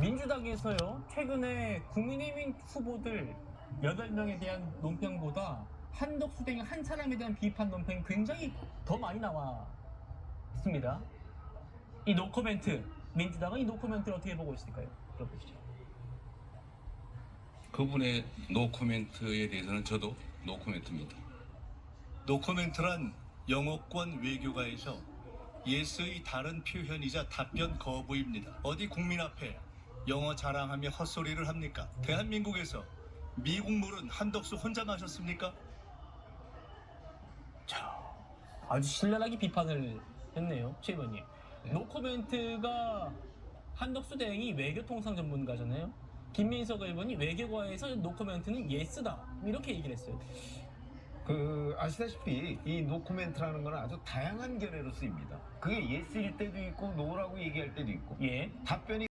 민주당에서요 최근에 국민의힘 후보들 8명에 대한 논평보다 한덕수 등 한 사람에 대한 비판 논평이 굉장히 더 많이 나왔습니다. 이 노코멘트 민주당은 이 노코멘트를 어떻게 보고 있을까요? 들어보시죠. 그분의 노코멘트에 대해서는 저도 노코멘트입니다. 노코멘트란 영어권 외교가에서 예스의 다른 표현이자 답변 거부입니다. 어디 국민 앞에 영어 자랑하며 헛소리를 합니까? 대한민국에서 미국 물은 한덕수 혼자 마셨습니까? 자, 아주 신랄하게 비판을 했네요, 최 의원님. 노코멘트가 한덕수 대행이 외교통상 전문가잖아요. 김민석 의원이 외교과에서 노코멘트는 예스다 이렇게 얘기를 했어요. 그 아시다시피 이 노코멘트라는 건 아주 다양한 견해로 쓰입니다. 그게 예스일 때도 있고 노라고 얘기할 때도 있고 예. 답변이